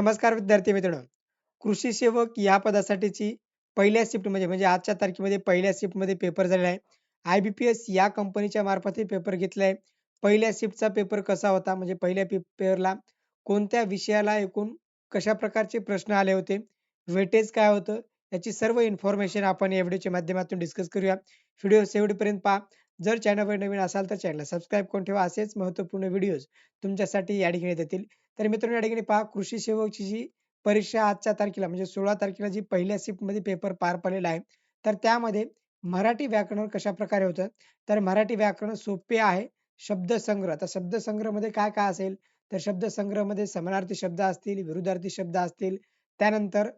नमस्कार विद्यार्थी मित्रांनो. कृषी सेवक या पदासाठीची पहिल्या शिफ्टमध्ये म्हणजे, म्हणजे आजच्या तारखेमध्ये पहिल्या शिफ्टमध्ये पेपर झालेला आहे. आय बी पी एस या कंपनीच्या मार्फत पेपर घेतला आहे. पहिल्या शिफ्टचा पेपर कसा होता? म्हणजे पहिल्या पेपरला कोणत्या विषयाला एकूण कशा प्रकारचे प्रश्न आले होते? वेटेज काय होतं? याची सर्व इन्फॉर्मेशन आपण या व्हिडिओच्या माध्यमातून डिस्कस करूया. व्हिडिओ शेवटपर्यंत पहा. जर चॅनलवर नवीन असाल तर चॅनलला सबस्क्राईब करून ठेवा. असेच महत्त्वपूर्ण व्हिडिओज तुमच्यासाठी या ठिकाणी येतील. तर मित्रांनो या ठिकाणी पहा कृषी सेवकची जी परीक्षा आजच्या तारखेला म्हणजे सोळा तारखेला जी पहिल्या शिफ्टमध्ये पेपर पार पडलेला आहे तर त्यामध्ये मराठी व्याकरण कशा प्रकारे होतं? तर मराठी व्याकरण सोपे आहे शब्दसंग्रह. तर शब्दसंग्रहमध्ये काय काय असेल? तर शब्दसंग्रहमध्ये समानार्थी शब्द असतील विरुद्धार्थी शब्द असतील त्यानंतर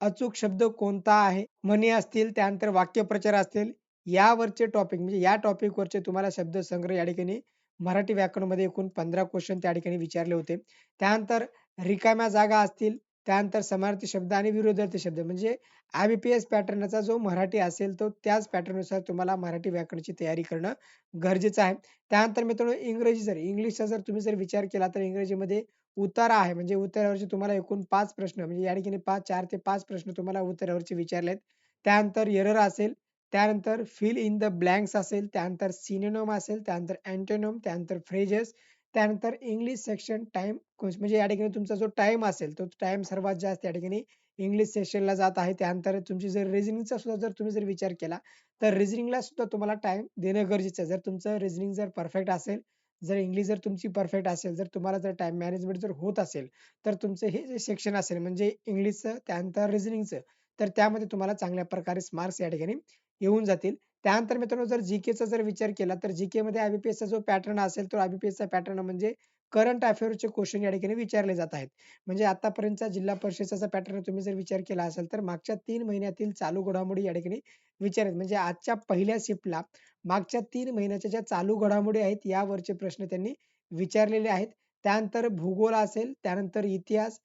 अचूक शब्द कोणता आहे म्हणी असतील त्यानंतर वाक्यप्रचार असतील यावरचे टॉपिक म्हणजे या टॉपिक वरचे तुम्हाला शब्दसंग्रह या ठिकाणी मराठी व्याकरणमध्ये एकूण पंधरा क्वेश्चन त्या ठिकाणी विचारले होते. त्यानंतर रिकाम्या जागा असतील त्यानंतर समार्थी शब्द आणि विरोधार्थी शब्द. म्हणजे आय बी पी एस पॅटर्नचा जो मराठी असेल तो त्याच पॅटर्ननुसार तुम्हाला मराठी व्याकरणाची तयारी करणं गरजेचं आहे. त्यानंतर मित्रांनो इंग्रजी जर इंग्लिशचा जर तुम्ही जर विचार केला तर इंग्रजीमध्ये उतारा आहे. म्हणजे उतारावरचे तुम्हाला एकूण पाच प्रश्न म्हणजे या ठिकाणी पाच चार ते पाच प्रश्न तुम्हाला उतारावरचे विचारलेत. त्यानंतर एरर असेल त्यानंतर फिल इन द ब्लँक्स असेल त्यानंतर सिनेनोम असेल त्यानंतर अँटेनोम त्यानंतर फ्रेजेस त्यानंतर इंग्लिश सेक्शन टाइम म्हणजे या ठिकाणी तुमचा जो टाइम असेल तो टाइम सर्वात जास्त या ठिकाणी इंग्लिश सेशनला जात आहे. त्यानंतर तुमची जर रिझनिंगचा सुद्धा जर तुम्ही जर विचार केला तर रिझनिंगला सुद्धा तुम्हाला टाइम देणं गरजेचं आहे. जर तुमचं रिझनिंग जर परफेक्ट असेल जर इंग्लिश जर तुमची परफेक्ट असेल जर तुम्हाला जर टाइम मॅनेजमेंट जर होत असेल तर तुमचं हे जे सेक्शन असेल म्हणजे इंग्लिशचं त्यानंतर रिझनिंगचं तर त्यामध्ये तुम्हाला चांगल्या प्रकारे मार्क्स या ठिकाणी येऊन जातील. त्यानंतर मित्रांनो जर जीकेचा जर विचार केला तर जीके मध्ये आयबीपीएसचा जो पॅटर्न असेल तो आयबीपीएसचा पॅटर्न म्हणजे करंट अफेअरचे क्वेश्चन या ठिकाणी विचारले जात आहेत. म्हणजे आतापर्यंतचा जिल्हा परिषदेचा पॅटर्न तुम्ही जर विचार केला असेल तर मागच्या तीन महिन्यातील चालू घडामोडी या ठिकाणी विचारत म्हणजे आजच्या पहिल्या शिफ्टला मागच्या तीन महिन्याच्या ज्या चालू घडामोडी आहेत यावरचे प्रश्न त्यांनी विचारलेले आहेत. त्यानंतर भूगोल असेल त्यानंतर इतिहास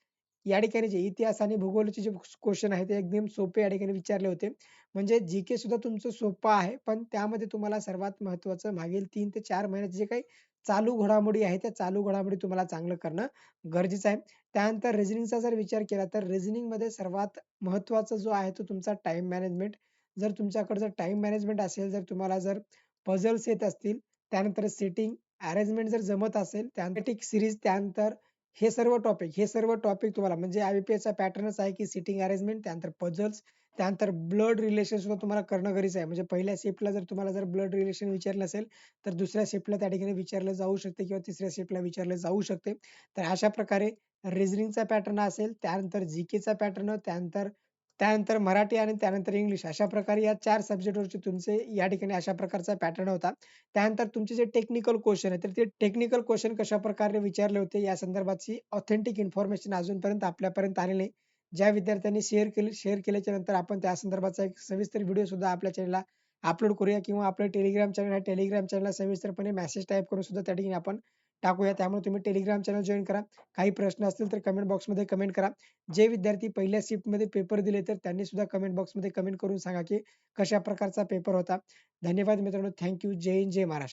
या ठिकाणी जे इतिहास आणि भूगोलचे जे क्वेश्चन आहे ते एकदम सोपे या ठिकाणी विचारले होते. म्हणजे जी के सुद्धा तुमचं सोपं आहे पण त्यामध्ये तुम्हाला सर्वात महत्वाचं मागील तीन ते चार महिन्यात जे काही चालू घडामोडी आहे त्या चालू घडामोडी तुम्हाला चांगलं करणं गरजेचं आहे. त्यानंतर रिझनिंगचा जर विचार केला तर रिझनिंगमध्ये सर्वात महत्त्वाचा जो आहे तो तुमचा टाइम मॅनेजमेंट जर तुमच्याकडे जर टाइम मॅनेजमेंट असेल जर तुम्हाला जर पझल्स येत असतील त्यानंतर सेटिंग अरेंजमेंट जर जमत असेल त्यानंतर सिरीज त्यानंतर हे सर्व टॉपिक हे सर्व टॉपिक तुम्हाला म्हणजे आयबीपीएसचा पॅटर्नच आहे की सिटिंग अरेंजमेंट त्यानंतर पझल्स त्यानंतर ब्लड रिलेशन सुद्धा तुम्हाला करणं गरजेचं आहे. म्हणजे पहिल्या शिफ्टला जर तुम्हाला जर ब्लड रिलेशन विचारलं असेल तर दुसऱ्या शिफ्टला त्या ठिकाणी विचारलं जाऊ शकते किंवा तिसऱ्या शिफ्टला विचारलं जाऊ शकते. तर अशा प्रकारे रिझनिंगचा पॅटर्न असेल त्यानंतर जीकेचा पॅटर्न त्यानंतर त्यानंतर मराठी आणि त्यानंतर इंग्लिश अशा प्रकारे या चार सब्जेक्टवरचे तुमचे या ठिकाणी अशा प्रकारचा पॅटर्न होता. त्यानंतर तुमचे जे टेक्निकल क्वेश्चन आहे तर ते टेक्निकल क्वेश्चन कशा प्रकारे विचारले होते या संदर्भातची ऑथेंटिक इन्फॉर्मेशन अजूनपर्यंत आपल्यापर्यंत आलेली नाही. ज्या विद्यार्थ्यांनी शेअर केले शेअर केल्याच्यानंतर आपण त्या संदर्भाचा एक सविस्तर व्हिडिओ सुद्धा आपल्या चॅनलला अपलोड करूया किंवा आपलं टेलिग्राम चॅनल आहे टेलिग्राम चॅनलला सविस्तरपणे मेसेज टाईप करून सुद्धा त्या ठिकाणी आपण टाकूया. त्यामुळे तुम्ही टेलिग्राम चॅनल जॉईन करा. काही प्रश्न असतील तर कमेंट बॉक्समध्ये कमेंट करा. जे विद्यार्थी पहिल्या मध्ये पेपर दिले तर त्यांनी सुद्धा कमेंट बॉक्समध्ये कमेंट करून सांगा की कशा प्रकारचा पेपर होता. धन्यवाद मित्रांनो. थँक्यू जय हिंद जय महाराष्ट्र.